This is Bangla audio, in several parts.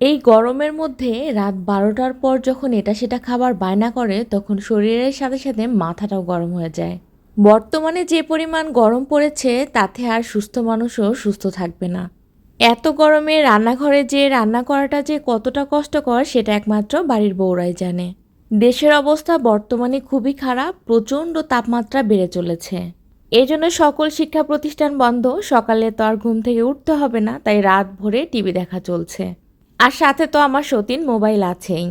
এই গরমের মধ্যে রাত বারোটার পর যখন এটা সেটা খাবার বায়না করে, তখন শরীরের সাথে সাথে মাথাটাও গরম হয়ে যায়। বর্তমানে যে পরিমাণ গরম পড়েছে, তাতে আর সুস্থ মানুষও সুস্থ থাকবে না। এত গরমে রান্নাঘরে যে রান্না করাটা যে কতটা কষ্টকর, সেটা একমাত্র বাড়ির বউরাই জানে। দেশের অবস্থা বর্তমানে খুবই খারাপ, প্রচণ্ড তাপমাত্রা বেড়ে চলেছে। এজন্য সকল শিক্ষা প্রতিষ্ঠান বন্ধ, সকালে তো আর ঘুম থেকে উঠতে হবে না, তাই রাত ভরে টিভি দেখা চলছে। আর সাথে তো আমার সতীন মোবাইল আছেই।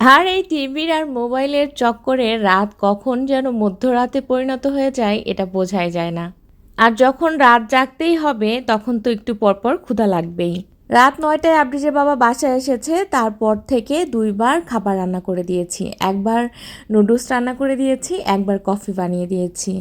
আর এই টিভির আর মোবাইলের চক্করে রাত কখন যেন মধ্যরাতে পরিণত হয়ে যায়, এটা বোঝাই যায় না। আর যখন রাত জাগতেই হবে, তখন তো একটু পরপর ক্ষুধা লাগবেই। রাত নয়টায় আবরিজের বাবা বাসায় এসেছে, তারপর থেকে দুইবার খাবার রান্না করে দিয়েছি। একবার নুডলস রান্না করে দিয়েছি, একবার কফি বানিয়ে দিয়েছি।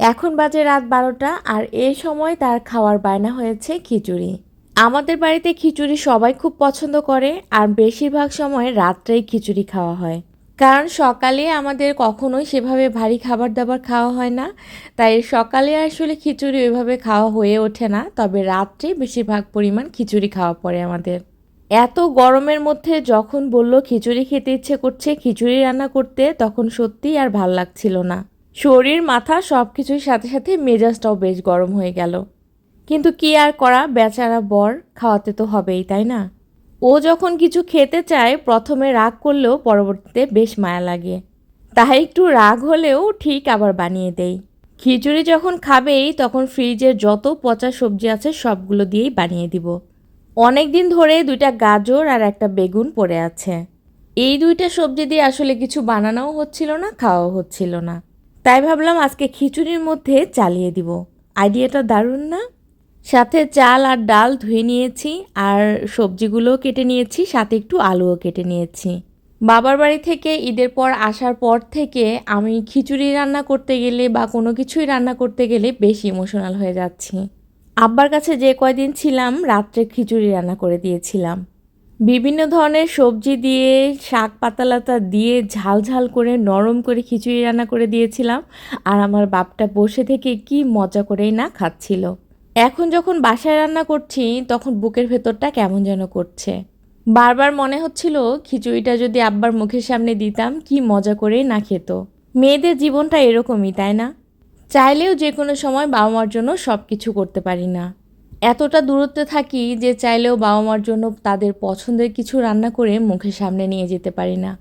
এখন বাজে রাত বারোটা, আর এই সময় তার খাওয়ার বায়না হয়েছে খিচুড়ি। আমাদের বাড়িতে খিচুড়ি সবাই খুব পছন্দ করে, আর বেশিরভাগ সময় রাত্রেই খিচুড়ি খাওয়া হয়। কারণ সকালে আমাদের কখনোই সেভাবে ভারী খাবার দাবার খাওয়া হয় না। তাই সকালে আসলে খিচুড়ি ওইভাবে খাওয়া হয়ে ওঠে না, তবে রাত্রে বেশিরভাগ পরিমাণ খিচুড়ি খাওয়া পড়ে আমাদের। এত গরমের মধ্যে যখন বলল খিচুড়ি খেতে ইচ্ছে করছে খিচুড়ি রান্না করতে, তখন সত্যিই আর ভালো লাগছিল না। শরীর, মাথা সব কিছুর সাথে সাথে মেজাজটাও বেশ গরম হয়ে গেল। কিন্তু কি আর করা, বেচারা বর খাওয়াতে তো হবেই, তাই না? ও যখন কিছু খেতে চায়, প্রথমে রাগ করলেও পরবর্তীতে বেশ মায়া লাগে। তাই একটু রাগ হলেও ঠিক আবার বানিয়ে দেই। খিচুড়ি যখন খাবেই, তখন ফ্রিজের যত পচা সবজি আছে, সবগুলো দিয়েই বানিয়ে দিব। অনেক দিন ধরে দুইটা গাজর আর একটা বেগুন পড়ে আছে। এই দুইটা সবজি দিয়ে আসলে কিছু বানানোও হচ্ছিল না, খাওয়াও হচ্ছিল না। তাই ভাবলাম আজকে খিচুড়ির মধ্যে চালিয়ে দিব। আইডিয়াটা দারুণ না? সাথে চাল আর ডাল ধুয়ে নিয়েছি আর সবজিগুলোও কেটে নিয়েছি, সাথে একটু আলুও কেটে নিয়েছি। বাবার বাড়ি থেকে ঈদের পর আসার পর থেকে আমি খিচুড়ি রান্না করতে গেলে বা কোনো কিছুই রান্না করতে গেলে বেশি ইমোশনাল হয়ে যাচ্ছি। আব্বার কাছে যে কয়দিন ছিলাম, রাত্রে খিচুড়ি রান্না করে দিয়েছিলাম। বিভিন্ন ধরনের সবজি দিয়ে, শাক পাতালাতা দিয়ে ঝাল ঝাল করে, নরম করে খিচুড়ি রান্না করে দিয়েছিলাম। আর আমার বাপটা বসে থেকে কি মজা করেই না খাচ্ছিল। এখন যখন বাসায় রান্না করছি, তখন বুকের ভেতরটা কেমন যেন করছে। বারবার মনে হচ্ছিল খিচুড়িটা যদি আব্বার মুখের সামনে দিতাম, কি মজা করেই না খেত। মেয়েদের জীবনটা এরকমই, তাই না? চাইলেও যে কোনো সময় বাবা মার জন্য সব কিছু করতে পারি না। এতটা দূরত্বে থাকি যে চাইলেও বাবা মার জন্য তাদের পছন্দের কিছু রান্না করে মুখের সামনে নিয়ে যেতে পারি না।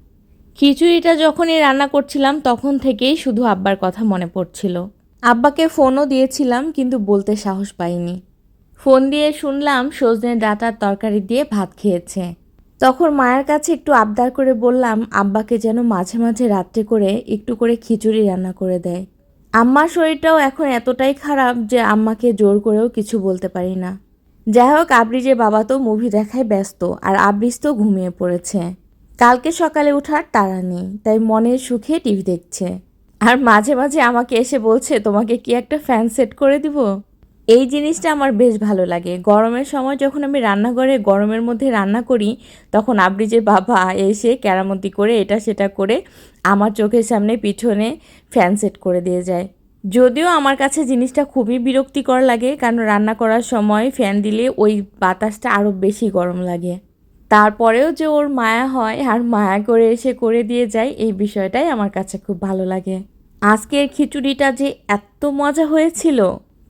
খিচুড়িটা যখনই রান্না করছিলাম, তখন থেকেই শুধু আব্বার কথা মনে পড়ছিল। আব্বাকে ফোনও দিয়েছিলাম, কিন্তু বলতে সাহস পাইনি। ফোন দিয়ে শুনলাম সজনে ডাটার তরকারি দিয়ে ভাত খেয়েছে। তখন মায়ের কাছে একটু আবদার করে বললাম, আব্বাকে যেন মাঝে মাঝে রাত্রে করে একটু করে খিচুড়ি রান্না করে দেয়। আম্মার শরীরটাও এখন এতটাই খারাপ যে আম্মাকে জোর করেও কিছু বলতে পারি না। যাই হোক আবরিজের বাবা তো মুভি দেখায় ব্যস্ত, আর আবরিজ তো ঘুমিয়ে পড়েছে। কালকে সকালে ওঠার তাড়া নেই, তাই মনের সুখে টিভি দেখছে। আর মাঝে মাঝে আমাকে এসে বলছে, তোমাকে কি একটা ফ্যান সেট করে দিব? এই জিনিসটা আমার বেশ ভালো লাগে। গরমের সময় যখন আমি রান্নাঘরে গরমের মধ্যে রান্না করি, তখন আবরিজের বাবা এসে কেরামতি করে এটা সেটা করে আমার চোখের সামনে পিছনে ফ্যান সেট করে দিয়ে যায়। যদিও আমার কাছে জিনিসটা খুবই বিরক্তিকর লাগে, কারণ রান্না করার সময় ফ্যান দিলে ওই বাতাসটা আরও বেশি গরম লাগে। তারপরেও যে ওর মায়া হয় আর মায়া করে এসে করে দিয়ে যায়, এই বিষয়টাই আমার কাছে খুব ভালো লাগে। আজকের খিচুড়িটা যে এত মজা হয়েছিল।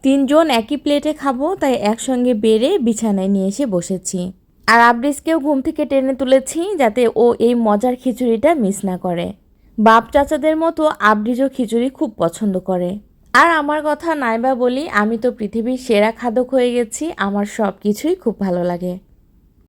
তিনজন একই প্লেটে খাব, তাই একসঙ্গে বেড়ে বিছানায় নিয়ে এসে বসেছি। আর আবরিসকেও ঘুম থেকে টেনে তুলেছি যাতে ও এই মজার খিচুড়িটা মিস না করে। বাপ চাচাদের মতো আবরিজও খিচুড়ি খুব পছন্দ করে। আর আমার কথা নাইবা বলি, আমি তো পৃথিবীর সেরা খাদক হয়ে গেছি, আমার সব কিছুই খুব ভালো লাগে।